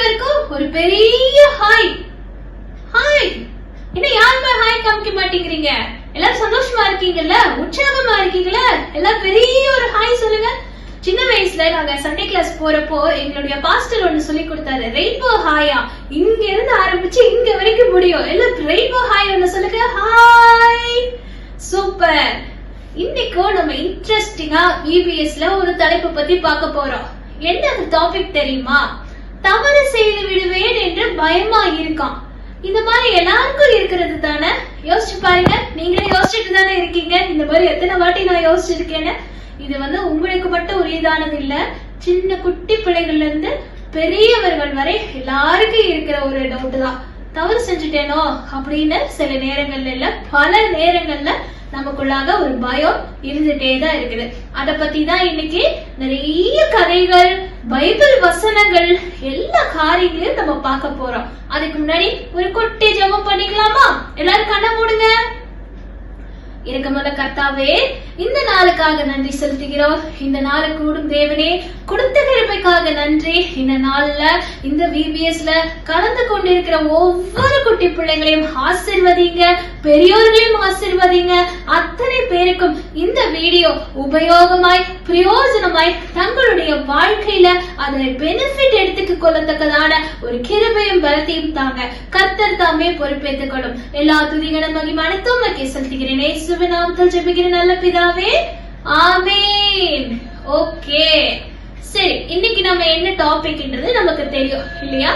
அனைவருக்கும் ஒரு பெரிய ஹாய் ஹாய் இன்னும் யாருமே ஹாய் காமிக்க மாட்டேங்கிறீங்க? எல்லாரும் சந்தோஷமா இருக்கீங்கல்ல? உற்சாகமா இருக்கீங்கல்ல? எல்லாம் பெரிய ஒரு ஹாய் சொல்லுங்க. சின்ன வயசுல நாங்க சண்டே கிளாஸ் போறப்போ எங்களுடைய பாஸ்டர் ஒண்ணு சொல்லி கொடுத்தாரு. ரெயின்போ ஹாயா இங்க இருந்து ஆரம்பிச்சு இங்க வரைக்கும் முடியும். எல்லாம் ரெயின்போ ஹாய் ஒண்ணு சொல்லுங்க. ஹாய் சூப்பர் இன்னைக்கும் நம்ம இன்ட்ரெஸ்டிங்கா இபிஎஸ்ல ஒரு தலைப்பு பத்தி பார்க்க போறோம். என்ன அந்த டாபிக் தெரியுமா? தவறு செய்து விடுவேன் என்று பயமா இருக்கான் இந்த மாதிரி எல்லாருக்கும் இருக்கிறது தானே? யோசிச்சு பாருங்க. நீங்களே யோசிச்சுட்டு தானே இருக்கீங்க. இந்த மாதிரி எத்தனை வாட்டி நான் யோசிச்சிருக்கேன்னு? இது வந்து உங்களுக்கு மட்டும் உரியதானது இல்ல. சின்ன குட்டி பிள்ளைகள்ல இருந்து பெரியவர்கள் வரை எல்லாருக்கும் இருக்கிற ஒரு டவுட் தான். தவறு செஞ்சுட்டேனோ அப்படின்னு சில நேரங்கள்ல இல்ல பல நேரங்கள்ல நமக்குள்ளாக ஒரு பயம் இருந்துட்டே தான் இருக்குது. அதை பத்தி தான் இன்னைக்கு நிறைய கதைகள் பைபிள் வசனங்கள் எல்லா காரியங்களையும் நம்ம பார்க்க போறோம். அதுக்கு முன்னாடி ஒரு குட்டி ஜெபம் பண்ணிக்கலாமா? எல்லாரும் கண்ண மூடுங்க. இரக்கமுள்ள கர்த்தாவே இந்த நாளுக்காக நன்றி செலுத்துகிறோம். இந்த நாளை கூடும் தேவனே கொடுத்த கிருபைக்காக நன்றி. இந்த நாள்ல இந்த விபிஎஸ்ல கலந்து கொண்டிருக்கிற ஒவ்வொரு குட்டி பிள்ளைங்களையும் ஆசிர்வதிங்க பெரியோர்களையும் ஆசிர்வதிங்க. அத்தனை பேருக்கும் இந்த வீடியோ உபயோகமாய் பிரயோஜனமாய் தங்களுடைய வாழ்க்கையில அதனை பெனிஃபிட் எடுத்துக்க கொள்ளத்தக்கதான ஒரு கிருபையும் பலத்தையும் தாங்க கர்த்தர் தாமே பொறுப்பேற்றுக் கொள்ளும் எல்லா துதிகளும் மகிமானத்தும் உமக்கே செலுத்துகிறேன். இயேசுவின் நாமத்தில் நல்ல பிதாவே. ஆமேன். ஓகே. சரி இன்னைக்கு நம்ம என்ன டாபிக்ன்றது நமக்கு தெரியும் இல்லையா?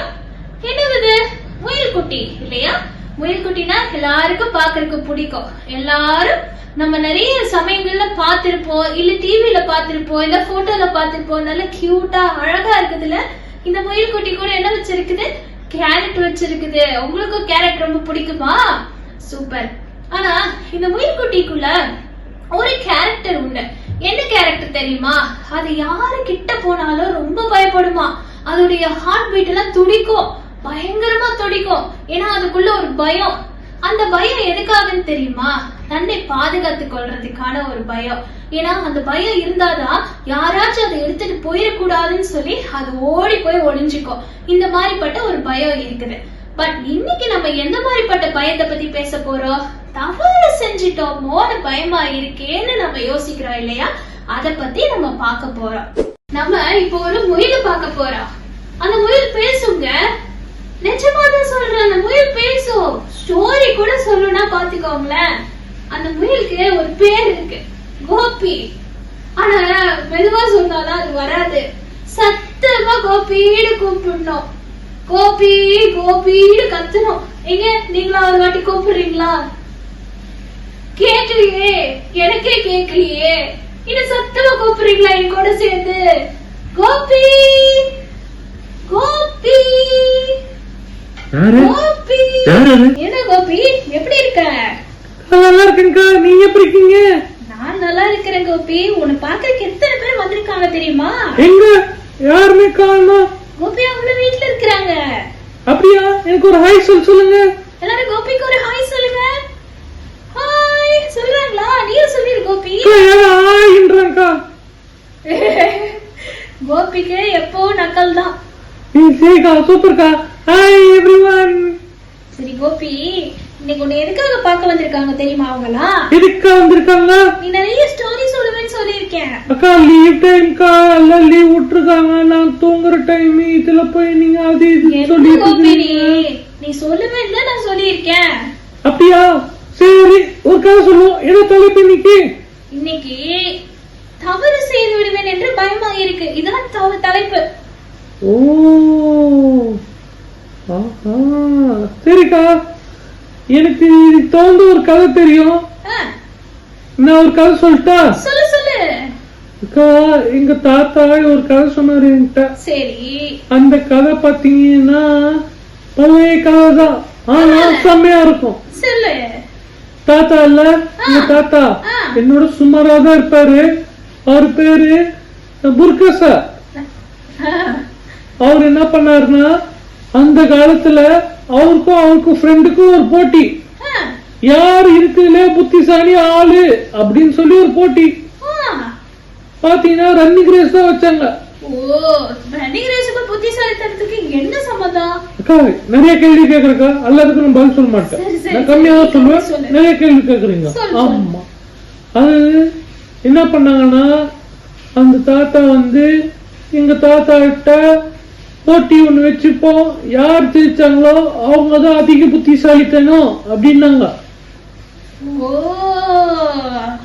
என்னது? முயல் குட்டி இல்லையா? முயல் குட்டினா எல்லாருக்கும் பாக்குறதுக்கு பிடிக்கும். எல்லாரும் நம்ம நிறைய சமயங்கள்ல பார்த்திருப்போம். இல்ல டிவில பார்த்திருப்போம். இல்ல போட்டோல பார்த்திருப்போம். நல்ல கியூட்டா அழகா இருக்குதுல. இந்த முயல் குட்டி கூட என்ன வச்சிருக்குது? கேரட் வச்சிருக்குது. உங்களுக்கும் கேரட் ரொம்ப பிடிக்குமா? சூப்பர் ஆனா இந்த முயல் குட்டிக்குள்ள ஒரு கேரக்டர் உண்டு. என்ன கேரக்டர் தெரியுமா? அது யாரு கிட்ட போனாலும் ரொம்ப பயப்படுமா? அதோடைய ஹார்ட் பீட் எல்லாம் துடிக்கும். பயங்கரமா துடிக்கும். ஏன்னா அதுக்குள்ள ஒரு பயம். அந்த பயம் எதுக்காகன்னு தெரியுமா? தன்னை பாதுகாத்துக் கொள்றதுக்கான ஒரு பயம். ஏன்னா அந்த பயம் இருந்தாதான் யாராச்சும் அதை எடுத்துட்டு போயிடக்கூடாதுன்னு சொல்லி அது ஓடி போய் ஒளிஞ்சுக்கும். இந்த மாதிரிப்பட்ட ஒரு பயம் இருக்குது. பட் இன்னைக்கு நம்ம எந்த மாதிரிப்பட்ட பயத்தை பத்தி பேச போறோம்? தவறு செஞ்சிட்டோமோன்னு பயமா இருக்கேன்னு நம்ம யோசிக்கிறோம் இல்லையா? அத பத்தி நம்ம பார்க்க போறோம். நம்ம இப்போ ஒரு முயல பார்க்க போறோம். அந்த முயல் பேசுங்க. நிஜமா தான் சொல்றேன் அந்த முயல் பேசும். ஸ்டோரி கூட சொல்லணும்னா பாத்துக்கோங்களேன் அந்த முயலுக்கு ஒரு பேர் இருக்கு. கோபி. ஆனா மெதுவா சொன்னாதான் அது வராது. சத்தமா கோபின்னு கூப்பிடணும். கோபி கோபின்னு கத்தணும். எங்க நீங்களா ஒரு வாட்டி கூப்பிடுறீங்களா? கேக்கலையே எனக்கே கேக்கலையே இன்னும் சத்தமா கூப்பிடுறீங்களா என் கூட சேர்ந்து? கோபி! கோபி! யாரு? கோபி. யார் என்ன கோபி? எப்படி இருக்க? நல்லா இருக்கேன்க்கா. நீங்க எப்படி இருக்கீங்க? நான் நல்லா இருக்கிறேன் கோபி. உன்னை பார்க்க எத்தனை பேர் வந்திருக்காங்க தெரியுமா? எங்க? யாருமே காணோம்? கோபி அவங்க வீட்ல இருக்கிறாங்க. அப்படியா? எனக்கு ஒரு ஹாய் சொல் சொல்லுங்க. எல்லாரும் கோபிக்கு ஒரு ஹாய் சொல்லுங்க. ஹாய். சொல்றாங்களா? நீயும் சொல்லிரு கோபி. ஹாய்ன்றாங்கக்கா. கோபிக்கு எப்போ நக்கல் தான். சரிக்கா சூப்பர்க்கா. ஹாய் எவ்ரிவன் சரி கோபி இன்னைக்கு உன்னை எதுக்காக பார்க்க வந்திருக்காங்க தெரியுமா அவங்கலாம் எதுக்கா வந்திருக்காங்க? நீ நிறைய ஸ்டோரி சொல்லுவேன்னு சொல்லியிருக்கேன். அக்கா லீவ் டைம்க்கா எல்லாம் லீவ் விட்டுருக்காங்க. நான் தூங்குற டைம் இதுல போய் நீங்க அது இது என்ன சொல்லிட்டு கோபி நீ. நீ சொல்லுவேன்னு நான் சொல்லியிருக்கேன். அப்படியா? சரி ஒரு கதை சொல்லுவோம். என்ன தலைப்பு இன்னைக்கு? இன்னைக்கு தவறு செய்து விடுவேன் என்று பயமா இருக்கு. இதான் தவ- தலைப்பு. ஓ. சரிக்கா. எனக்கு இதுக்கு தகுந்த ஒரு கதை தெரியும். நான் ஒரு கதை சொல்லட்டா சொல்லு சொல்லு. அக்கா எங்க தாத்தா ஒரு கதை சொன்னாரு என்கிட்ட. சரி. அந்த கதை பாத்தீங்கன்னா பழைய கதை தான். ஆனா செம்மையா இருக்கும். சொல்லு. தாத்தா இல்ல? எங்க தாத்தா. என்னோட சுமாரா தான் இருப்பாரு. அவர் பேரு. புர்கா சார் அவர் என்ன பண்ணாருன்னா அந்த காலத்துல அவருக்கும் அவருக்கும் ஃப்ரெண்டுக்கும் ஒரு போட்டி. யார் இருக்குதுல புத்திசாலி ஆளு அப்படின்னு சொல்லி ஒரு போட்டி. பாத்தீங்கன்னா ரன்னிங் ரேஸ் தான் வச்சாங்க. நிறைய கேள்வி கேக்குறக்கா? எல்லாத்துக்கும் நான் பதில் சொல்ல மாட்டேன். நான் கம்மியா தான் சொல்லுவேன். சொல்லு. நிறைய கேள்வி கேக்குறீங்க. ஆமா. அது என்ன பண்ணாங்கன்னா அந்த தாத்தா வந்து எங்க தாத்தா கிட்ட போட்டி ஒண்ணு வச்சுப்போம் யார் ஜெயிச்சாங்களோ அவங்க தான் அதிக புத்திசாலித்தனம் அப்படின்னாங்க.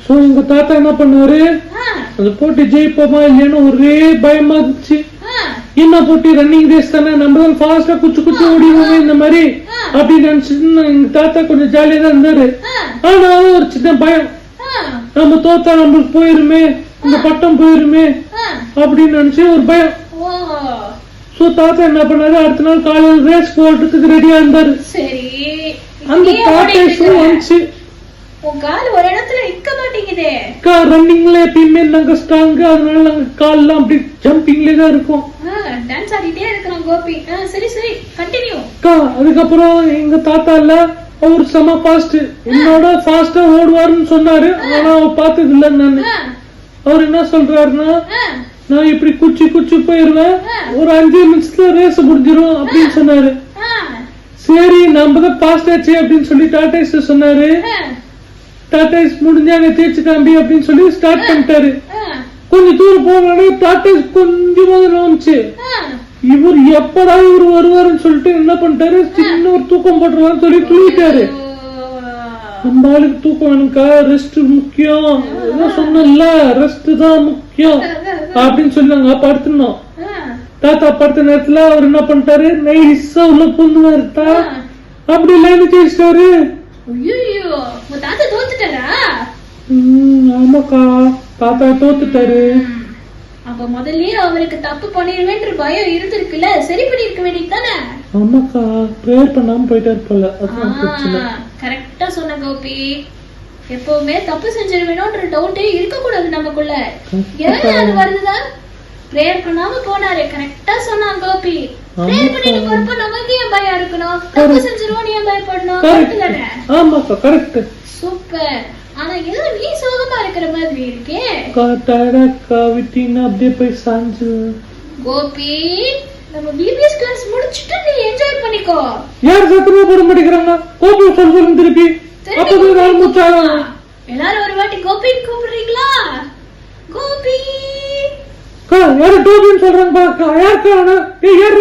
சோ எங்க தாத்தா என்ன பண்ணாரு ஆ, அந்த போட்டி ஜெயிப்போமா இல்லைன்னு ஒரே பயமா இருந்துச்சு. என்ன போட்டி? ரன்னிங் ரேஸ் தானே நம்ம தான் ஃபாஸ்டா குச்சி குச்சி ஓடிடுவோமே இந்த மாதிரி. அப்படின்னு நினைச்சிட்டு எங்க தாத்தா கொஞ்சம் ஜாலியா தான் இருந்தாரு. ஆனாலும் ஒரு சின்ன பயம். நம்ம தோத்தா நம்மளுக்கு போயிருமே இந்த பட்டம் போயிருமே. அப்படின்னு நினைச்சு ஒரு பயம். சோ தாத்தா என்ன பண்ணாரு? அடுத்த நாள் காலையில ரேஸ் போடுறதுக்கு ரெடியா இருந்தாரு. சரி. அந்த இருக்க. வந்துச்சு. உன் கால் ஒரு இடத்துல நிக்க மாட்டேங்குதே. ரன்னிங்ல எப்பயுமே நாங்க ஸ்ட்ராங் அதனால நாங்க கால்லாம் அப்படி ஜம்பிங்ல தான் இருக்கோம். டான்ஸ் ஆடிட்டே இருக்கிறோம் கோபி. சரி சரி. கண்டினியூ அக்கா அதுக்கப்புறம் எங்க தாத்தா இல்ல அவர் செம ஃபாஸ்ட் என்னோட ஃபாஸ்டா ஓடுவாருன்னு சொன்னாரு. ஆனா அவர் பார்த்தது இல்ல நானு. அவர் என்ன சொல்றாருன்னா நான் இப்படி குச்சி குச்சி போயிருவேன். ஒரு அஞ்சு நிமிஷத்துல ரேஸ் முடிஞ்சிரும் அப்படின்னு சொன்னாரு. சரி நம்ம தான் ஃபாஸ்ட் ஆச்சு அப்படின்னு சொல்லி டாடா சொன்னாரு. டாடா முடிஞ்சா அங்க தேய்ச்சி காம்பி அப்படின்னு சொல்லி ஸ்டார்ட் பண்ணிட்டாரு. கொஞ்சம் தூரம் போனோடனே டாடா கொஞ்சமா வந்துச்சு. இவர் எப்படா இவர் வருவாருன்னு சொல்லிட்டு என்ன பண்ணிட்டாரு? சின்ன ஒரு தூக்கம் போட்டுருவான்னு சொல்லி தூங்கிட்டாரு நம்ம ஆளுக்கு தூக்கம் வேணும்க்கா ரெஸ்ட் முக்கியம் சொன்னல ரெஸ்ட் தான் முக்கியம். அப்படின்னு சொன்னாங்க படுத்துனோம் தாத்தா படுத்த நேரத்துல அவர் என்ன பண்ணிட்டாரு? நைஸா உள்ள பூந்துவாரு தா. அப்படி லைன் ம், ஆமாக்கா. தாத்தா தோத்துட்டாரு. அப்ப முதல்லயே அவருக்கு தப்பு பண்ணிடுவேன்ற பயம் இருந்திருக்குல்ல? சரி பண்ணிருக்க வேண்டியது தானே ஆமாக்கா ப்ரேயர் பண்ணாம போயிட்டாரு போல. பிரச்சனை. கரெக்டா சொன்ன கோபி. எப்பவுமே தப்பு செஞ்சிருவேணும்ன்ற டவுட்டே இருக்க கூடாது நமக்குள்ள. ஏன் அது வருதுதா? பிரேயர் பண்ணாம போனாரு கரெக்டா சொன்னான் கோபி. பிரேயர் பண்ணிட்டு போறப்ப நமக்கு ஏன் பயம் இருக்கணும்? தப்பு செஞ்சிருவோம் ஏன் பயப்படணும்? கரெக்ட் தானே? ஆமாக்கா கரெக்ட் சூப்பர். ஆனா ஏதோ நீ சோகமா இருக்கிற மாதிரி இருக்கே. அப்படியே போய் சாஞ்சு. கோபி நம்ம பிபிஎஸ் கிளாஸ் முடிச்சிட்டு நீ என்ஜாய் பண்ணிக்கோ. யார் சத்தமா போட மாட்டேங்கிறாங்க? கோபி சொல்ல சொல்லுங்க திருப்பி. அப்பதான் எல்லாரும் ஒரு வாட்டி கோபின்னு கூப்பிடுறீங்களா? கோபி. அக்கா யாரு டோபின்னு சொல்றாங்க பாக்கா யாருக்கா அவன ஏய் யார்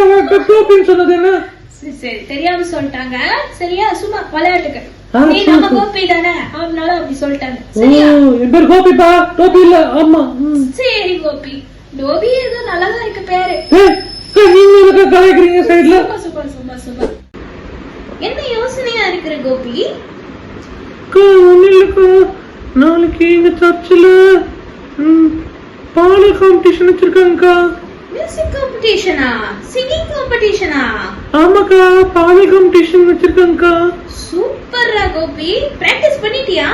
டோபின்னு சொன்னது என்ன? சரி சரி தெரியாம சொல்லிட்டாங்க. சரியா? சும்மா விளையாட்டுக்கு. நீ நம்ம. கோபி. தானே? அதனால அப்படி சொல்லிட்டாங்க. சரியா? என் பேர் கோபிப்பா டோபி இல்ல. ஆமா. சரி கோபி. டோபி ஏதோ நல்லாதான் இருக்கு பேரு. நீங்க சைடுல சும்மா சும்மா சும்மா என்ன யோசனையா இருக்கிற கோபி? ஒண்ணு இல்லக்கா. நாளைக்கு எங்க சர்ச்சில் பால காம்படிஷன் வச்சிருக்காங்கக்கா. மியூசிக் காம்படிஷனா சிங்கிங் காம்படிஷனா ஆமாக்கா பால காம்படிஷன் வச்சிருக்காங்கக்கா. சூப்பர்ரா கோபி. பிராக்டிஸ் பண்ணிட்டியா?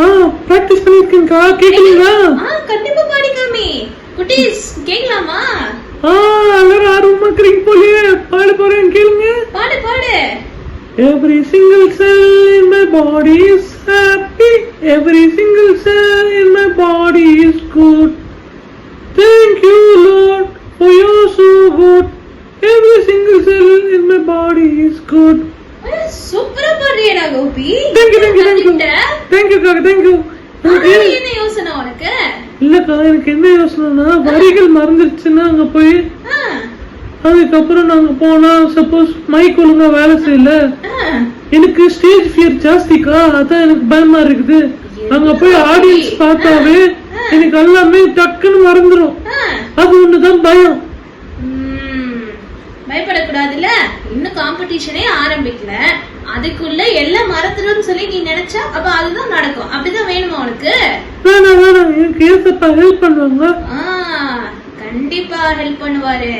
ஆ பிராக்டிஸ் பண்ணிருக்கேன்க்கா கேக்குறீங்களா? ஆ கண்டிப்பா பாடிக்காமி குட்டீஸ் கேக்கலாமா? எல்லாரும் ஆர்வமா இருக்கிறீங்க போலயே பாட போறேன் கேளுங்க பாடு பாடு in my body is happy. Every single cell in my body is good. Thank you, Lord, for you're so good. Every single cell in my body is good. சூப்பரா பாடுறியடா கோபி. கத்துக்கிட்ட? Thank you, காக்க thank you. எனக்கு ஆனா என்ன யோசனை உனக்கு இல்லக்கா எனக்கு என்ன யோசனைனா வரிகள் மறந்துருச்சுன்னா அங்க போய் அதுக்கப்புறம் நாங்க போனா சப்போஸ் மைக் ஒழுங்கா வேலை செய்யல. எனக்கு ஸ்டேஜ் ஃபியர் ஜாஸ்திக்கா அதான் எனக்கு பயமா இருக்குது. அங்க போய் ஆடியன்ஸ் பார்த்தாவே எனக்கு எல்லாமே டக்குன்னு மறந்துடும் அது ஒண்ணுதான் பயம். பயப்படக்கூடாதுல்ல? இன்னும் காம்படிஷனே ஆரம்பிக்கல. அதுக்குள்ள எல்லாம் மறந்துடும் சொல்லி நீ நினைச்சா அப்ப அதுதான் நடக்கும். அப்படிதான் வேணுமா உனக்கு? வேணாம் வேணாம். எனக்கு ஹெல்ப் பண்ணுவாங்க. கண்டிப்பா ஹெல்ப் பண்ணுவாரு.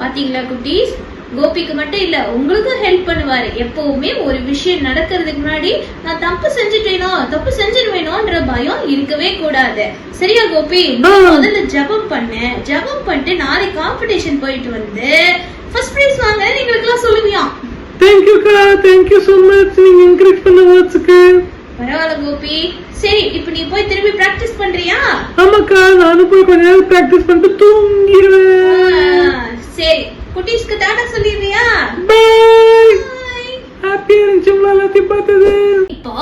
பாத்தீங்களா குட்டீஸ் கோபிக்கு மட்டும் இல்ல உங்களுக்கும் ஹெல்ப் பண்ணுவாரு. எப்பவுமே ஒரு விஷயம் நடக்கிறதுக்கு முன்னாடி நான் தப்பு செஞ்சுட்டேனோ தப்பு செஞ்சிருவேனோன்ற பயம் இருக்கவே கூடாது. சரியா கோபி. முதல்ல ஜெபம் பண்ணு. ஜெபம் பண்ணிட்டு நாளைக்கு காம்படிஷன் போயிட்டு வந்து ஃபர்ஸ்ட் பிரைஸ் வாங்க எங்களுக்குலாம் சொல்லுவியா தேங்க்யூக்கா தேங்க்யூ ஸோ மச் நீங்க என்கரேஜ் பண்ண வாட்ஸுக்கு பரவாயில்ல கோபி. சரி இப்போ நீ போய் திரும்பி பிராக்டிஸ் பண்றியா? ஆமாக்கா நானும் போய் கொஞ்ச நேரம் பிராக்டிஸ் பண்ணிட்டு தூங்கிடுவேன். சரி. குட்டீஸ்க்கு டாடா சொல்லிடுறியா? பாய் ஹாப்பியா இருந்துச்சு உங்களை பார்த்தது. இப்போ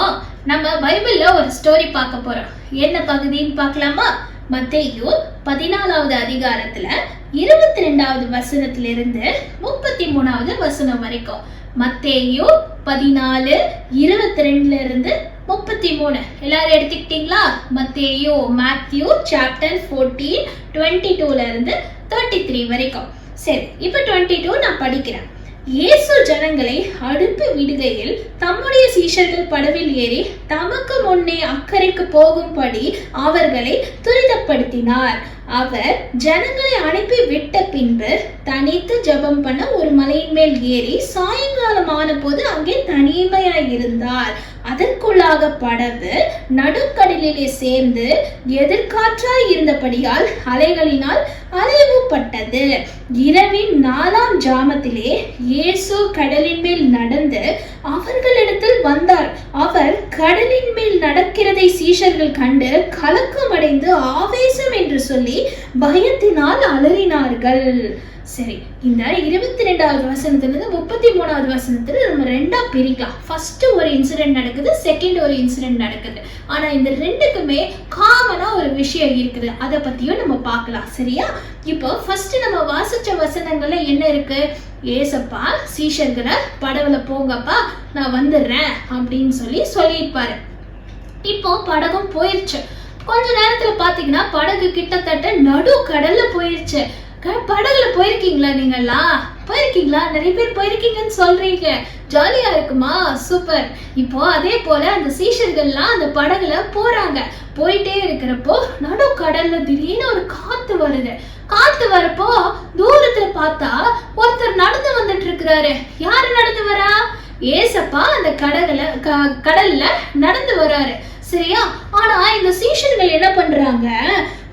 நம்ம பைபிள்ல ஒரு ஸ்டோரி பார்க்க போறோம். என்ன பகுதின்னு பார்க்கலாமா? மத்தேயு பதினாலாவது அதிகாரத்துல இருபத்தி ரெண்டாவது வசனத்திலிருந்து முப்பத்தி மூணாவது வசனம் வரைக்கும். மத்தேயோ பதினாலு இருபத்தி ரெண்டுல இருந்து முப்பத்தி மூணு எல்லாரும் எடுத்துக்கிட்டீங்களா? மத்தேயோ மேத்யூ சாப்டர் ஃபோர்டீன் டுவெண்ட்டி டூல இருந்து தேர்ட்டி த்ரீ வரைக்கும். சரி இப்போ டுவெண்ட்டி டூ நான் படிக்கிறேன். இயேசு ஜனங்களை அனுப்பி விடுகையில் தம்முடைய சீஷர்கள் படவில் ஏறி தமக்கு முன்னே அக்கறைக்கு போகும்படி அவர்களை துரிதப்படுத்தினார். அவர் ஜனங்களை அனுப்பி விட்ட பின்பு தனித்து ஜெபம் பண்ண ஒரு மலையின் மேல் ஏறி சாயங்காலமான போது அங்கே தனிமையாய் இருந்தார். அதற்குள்ளாக படகு நடுக்கடலிலே சேர்ந்து எதிர்காற்றாய் இருந்தபடியால் அலைகளினால் அலைவுபட்டது. இரவின் நாலாம் ஜாமத்திலே இயேசு கடலின் மேல் நடந்து அவர்களிடத்தில் வந்தார். அவர் கடலின் மேல் நடக்கிறதை சீஷர்கள் கண்டு கலக்கமடைந்து ஆவேசம் என்று சொல்லி பயத்தினால் அலறினார்கள். சரி இந்த இருபத்தி ரெண்டாவது வசனத்திலிருந்து முப்பத்தி மூணாவது வசனத்துல நம்ம ரெண்டா பிரிக்கலாம். ஃபர்ஸ்ட் ஒரு இன்சிடென்ட் நடக்குது செகண்ட் ஒரு இன்சிடென்ட் நடக்குது. ஆனா இந்த ரெண்டுக்குமே காமனா ஒரு விஷயம் இருக்குது. அதை பத்தியும் நம்ம பார்க்கலாம். சரியா? இப்போ ஃபர்ஸ்ட் நம்ம வாசிச்ச வசனங்கள்ல என்ன இருக்கு? ஏசப்பா சீஷர்களை படவுல போங்கப்பா நான் வந்துடுறேன் அப்படின்னு சொல்லி சொல்லியிருப்பாரு. இப்போ படகும் போயிருச்சு. கொஞ்ச நேரத்துல பாத்தீங்கன்னா படகு கிட்டத்தட்ட நடு கடல்ல போயிருச்சு. படகுல போயிருக்கீங்களா நீங்கெல்லாம் போயிருக்கீங்களா? நிறைய பேர் போயிருக்கீங்கன்னு சொல்றீங்க. ஜாலியா இருக்குமா? சூப்பர். இப்போ அதே போல அந்த சீஷர்கள்லாம் அந்த படகுல போறாங்க. போயிட்டே இருக்கிறப்போ நடு கடல்ல திடீர்னு ஒரு காத்து வருது. காத்து வரப்போ தூரத்துல பார்த்தா ஒருத்தர் நடந்து வந்துட்டு இருக்கிறாரு யாரு நடந்து வரா? ஏசப்பா அந்த கடகுல க- கடல்ல நடந்து வராரு. சரியா? ஆனா இந்த சீஷர்கள் என்ன பண்றாங்க?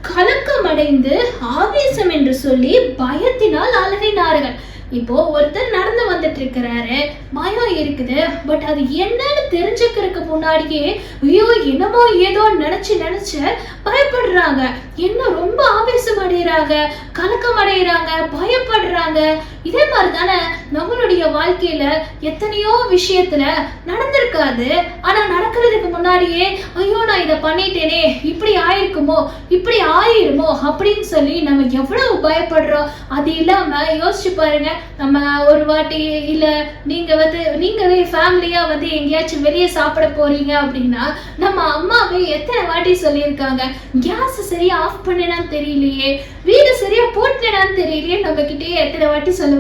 கலக்கமடைந்து ஆவேசம் என்று சொல்லி பயத்தினால் அலறினார்கள். இப்போ ஒருத்தர் நடந்து வந்துட்டு இருக்கிறாரு பயம் இருக்குது. பட் அது என்னன்னு தெரிஞ்சுக்கிறதுக்கு முன்னாடியே ஐயோ என்னமோ ஏதோ நினைச்சு நினைச்சு பயப்படுறாங்க. என்ன ரொம்ப ஆவேசம் அடைகிறாங்க கலக்கம் அடைகிறாங்க பயப்படுறாங்க. இதே மாதிரி தானே நம்மளுடைய வாழ்க்கையில எத்தனையோ விஷயத்துல நடந்திருக்காது. ஆனா நடக்கிறதுக்கு முன்னாடியே ஐயோ நான் இதை பண்ணிட்டேனே இப்படி ஆயிருக்குமோ இப்படி ஆயிருமோ? அப்படின்னு சொல்லி நம்ம எவ்வளவு பயப்படுறோம். அது இல்லாம யோசிச்சு பாருங்க நம்ம ஒரு வாட்டி இல்ல நீங்க வந்து நீங்களே ஃபேமிலியா வந்து எங்கேயாச்சும் வெளியே சாப்பிட போறீங்க அப்படின்னா நம்ம அம்மாவே எத்தனை வாட்டி சொல்லியிருக்காங்க கேஸ் சரியா ஆஃப் பண்ணேனான்னு தெரியலையே வீடு சரியா போட்டேனான்னு தெரியலையே நம்ம கிட்டேயே எத்தனை வாட்டி சொல்லுவாங்க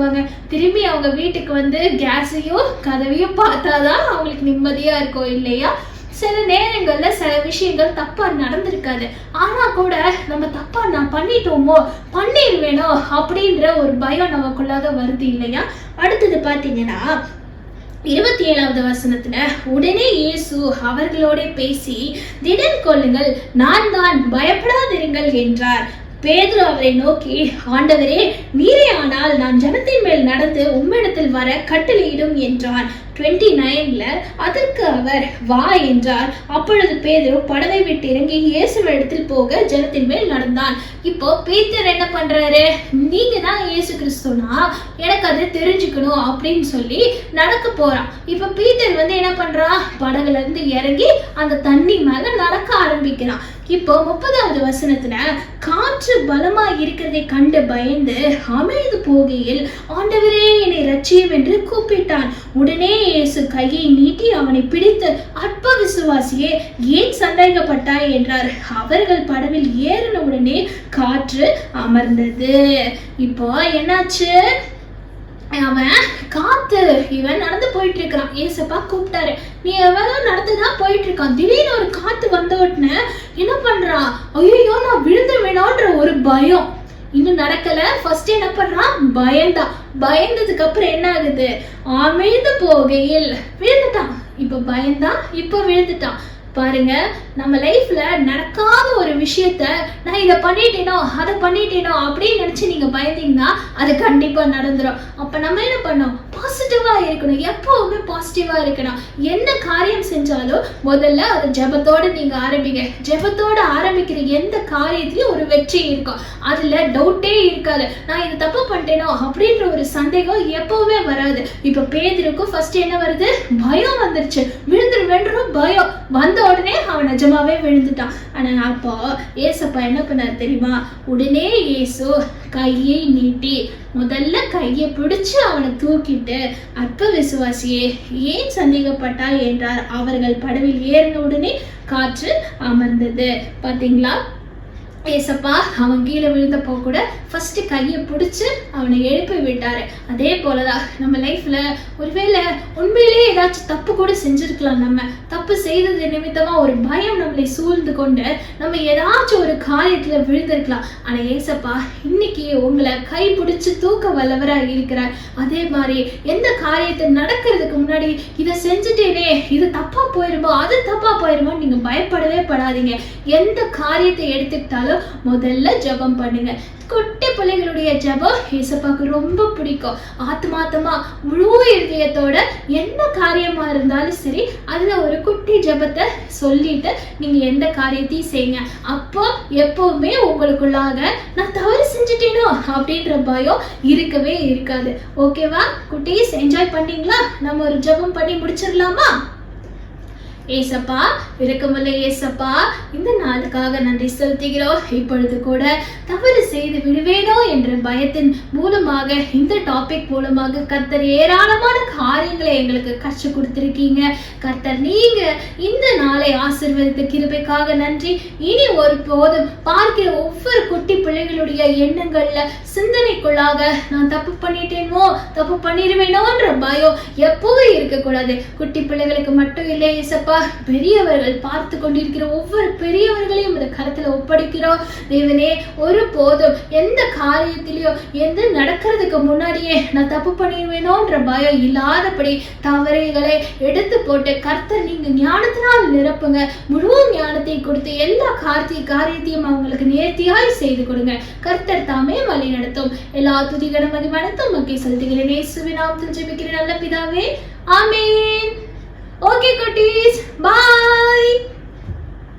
திரும்பி அவங்க வீட்டுக்கு வந்து கேஸையும் கதவையும் பார்த்தாதான் அவங்களுக்கு நிம்மதியா இருக்கும் இல்லையா? சில நேரங்கள்ல சில விஷயங்கள் தப்பா நடந்திருக்காது. ஆனா கூட நம்ம தப்பா நான் பண்ணிட்டோமோ பண்ணிடுவேணோ அப்படின்ற ஒரு பயம் நமக்குள்ளாக வருது இல்லையா? அடுத்தது பாத்தீங்கன்னா இருபத்தி ஏழாவது வசனத்துல உடனே இயேசு அவர்களோட பேசி திடன் கொள்ளுங்கள் நான் தான் பயப்படாதிருங்கள் என்றார். பேதுரு அவரை நோக்கி ஆண்டவரே நீரே ஆனால் நான் ஜனத்தின் மேல் நடந்து உம்மிடத்தில் வர கட்டளையிடும் என்றான். டுவெண்ட்டி நைன்ல அதற்கு அவர் வா என்றார். அப்பொழுது பேதுரு படவை விட்டு இறங்கி இயேசுவிடத்தில் போக ஜனத்தின் மேல் நடந்தான். இப்போ பேத்தர் என்ன பண்றாரு? நீங்க தான் இயேசு கிறிஸ்துனா? எனக்கு அது தெரிஞ்சுக்கணும் அப்படின்னு சொல்லி நடக்க போறான். இப்ப பீத்தர் வந்து என்ன பண்றான் படகுல இருந்து இறங்கி அந்த தண்ணி மேல நடக்க ஆரம்பிக்கிறான். இப்போ முப்பதாவது வசனத்துல காற்று பலமா இருக்கிறதை கண்டு பயந்து அமைந்து போகையில் ஆண்டவரே என்னை ரட்சியம் என்று கூப்பிட்டான். உடனே இயேசு கையை நீட்டி அவனை பிடித்து அற்ப விசுவாசியே ஏன் சந்தேகப்பட்டாய்? என்றார். அவர்கள் படவில் ஏறின உடனே காற்று அமர்ந்தது. இப்போ என்னாச்சு? அவன் காத்து இவன் நடந்து போயிட்டு இருக்கிறான் ஏசப்பா கூப்பிட்டாரு நீ எவ்வளோ நடந்துதான் போயிட்டு இருக்கான் திடீர்னு ஒரு காத்து வந்த உடனே என்ன பண்றான் ஐயோ நான் விழுந்துருவேனோன்ற ஒரு பயம். இன்னும் நடக்கல. ஃபர்ஸ்ட் என்ன பண்றான் பயந்தான் பயந்ததுக்கு அப்புறம் என்ன ஆகுது? அமைந்து போகையில். விழுந்துட்டான் இப்ப பயந்தான் இப்ப விழுந்துட்டான் பாருங்க நம்ம லைஃப்ல நடக்காத ஒரு விஷயத்த நான் இதை பண்ணிட்டேனோ அதை பண்ணிட்டேனோ அப்படின்னு நினைச்சு நீங்க பயந்தீங்கன்னா அது கண்டிப்பா நடந்துரும். அப்ப நம்ம என்ன பண்ணோம் பாசிட்டிவா இருக்கணும். எப்பவுமே பாசிட்டிவா இருக்கணும். என்ன காரியம் செஞ்சாலும் முதல்ல அது ஜெபத்தோட நீங்க ஆரம்பிங்க. ஜெபத்தோட ஆரம்பிக்கிற எந்த காரியத்திலயும் ஒரு வெற்றி இருக்கும். அதுல டவுட்டே இருக்காது. நான் இது தப்பு பண்ணிட்டேனோ அப்படின்ற ஒரு சந்தேகம் எப்பவுமே வராது. இப்ப பேதருக்கும் ஃபர்ஸ்ட் என்ன வருது? பயம் வந்துருச்சு. விழுந்துரு வென்றும் பயம். வந்து உடனே அவன் நிஜமாவே விழுந்துட்டான். ஆனா அப்போ ஏசப்பா என்ன பண்ணார் தெரியுமா? உடனே இயேசு கையை நீட்டி முதல்ல கையை பிடிச்சு அவனை தூக்கிட்டு அற்ப விசுவாசியே ஏன் சந்தேகப்பட்டாய்? என்றார். அவர்கள் படவில் ஏறின உடனே காற்று அமர்ந்தது. பாத்தீங்களா? ஏசப்பா அவன் கீழே விழுந்தப்போ கூட ஃபஸ்ட்டு கையை பிடிச்சி அவனை எழுப்பி விட்டாரு. அதே போலதான் நம்ம லைஃப்பில் ஒருவேளை உண்மையிலேயே ஏதாச்சும் தப்பு கூட செஞ்சுருக்கலாம் நம்ம. தப்பு செய்தது நிமித்தமாக ஒரு பயம் நம்மளை சூழ்ந்து கொண்டு நம்ம ஏதாச்சும் ஒரு காரியத்தில் விழுந்திருக்கலாம். ஆனால் ஏசப்பா இன்னைக்கு உங்களை கை பிடிச்சி தூக்க வல்லவராக இருக்கிறார். அதே மாதிரி எந்த காரியத்தை நடக்கிறதுக்கு முன்னாடி இதை செஞ்சுட்டேனே இது தப்பாக போயிருமோ அது தப்பாக போயிருமோ நீங்கள் பயப்படவே படாதீங்க. எந்த காரியத்தை எடுத்துக்கிட்டாலும் முதல்ல ஜெபம் பண்ணுங்க. குட்டி பிள்ளைகளுடைய ஜெபம் ஏசப்பாவுக்கு ரொம்ப பிடிக்கும். ஆத்மாத்தமா முழு இதயத்தோட என்ன காரியமா இருந்தாலும் சரி அதுல ஒரு குட்டி ஜெபத்தை சொல்லிட்டு நீங்க எந்த காரியத்தையும் செய்யுங்க. அப்போ எப்பவுமே உங்களுக்குள்ளாக நான் தவறு செஞ்சுட்டேனோ அப்படின்ற பயம் இருக்கவே இருக்காது. ஓகேவா குட்டீஸ் என்ஜாய் பண்ணீங்களா? நம்ம ஒரு ஜெபம் பண்ணி முடிச்சிடலாமா? ஏசப்பா விளக்கமல்ல ஏசப்பா இந்த நாளுக்காக நன்றி செலுத்துகிறோம். இப்பொழுது கூட தவறு செய்து விடுவேனோ என்ற பயத்தின் மூலமாக இந்த டாபிக் மூலமாக கர்த்தர் ஏராளமான காரியங்களை எங்களுக்கு கற்றுக் கொடுத்திருக்கீங்க. கர்த்தர் நீங்க இந்த நாளை ஆசிர்வதித்த கிருபைக்காக நன்றி. இனி ஒரு போதும் பார்க்கிற ஒவ்வொரு குட்டி பிள்ளைகளுடைய எண்ணங்கள்ல சிந்தனைக்குள்ளாக நான் தப்பு பண்ணிட்டேனோ தப்பு பண்ணிடுவேனோன்ற பயம் எப்பவும் இருக்கக்கூடாது. குட்டி பிள்ளைகளுக்கு மட்டும் இல்லை இசப்பா பெரியவர்கள் பார்த்து கொண்டிருக்கிற ஒவ்வொரு பெரியவர்களையும் இந்த கருத்துல ஒப்படைக்கிறோம். தேவனே ஒரு போதும் எந்த காரியத்திலையோ எந்த நடக்கிறதுக்கு முன்னாடியே நான் தப்பு பண்ணிடுவேனோன்ற பயம் இல்லாதபடி தவறைகளை எடுத்து போட்டு கர்த்தர் நீங்க ஞானத்தினால் நிரப்புங்க. முழு ஞானத்தை கொடுத்து எல்லா கார்த்திய காரியத்தையும் அவங்களுக்கு நேர்த்தியாய் செய்து கொடுங்க. கர்த்தர் தாமே வழி நடத்தும். எல்லா துதிகர மதிமனத்தும் மக்கள் செலுத்துகிறேன். இயேசுவின் நாமத்தில் ஜெபிக்கிறேன். நல்ல பிதாவே ஆமேன். ஓகே குட்டீஸ் பாய்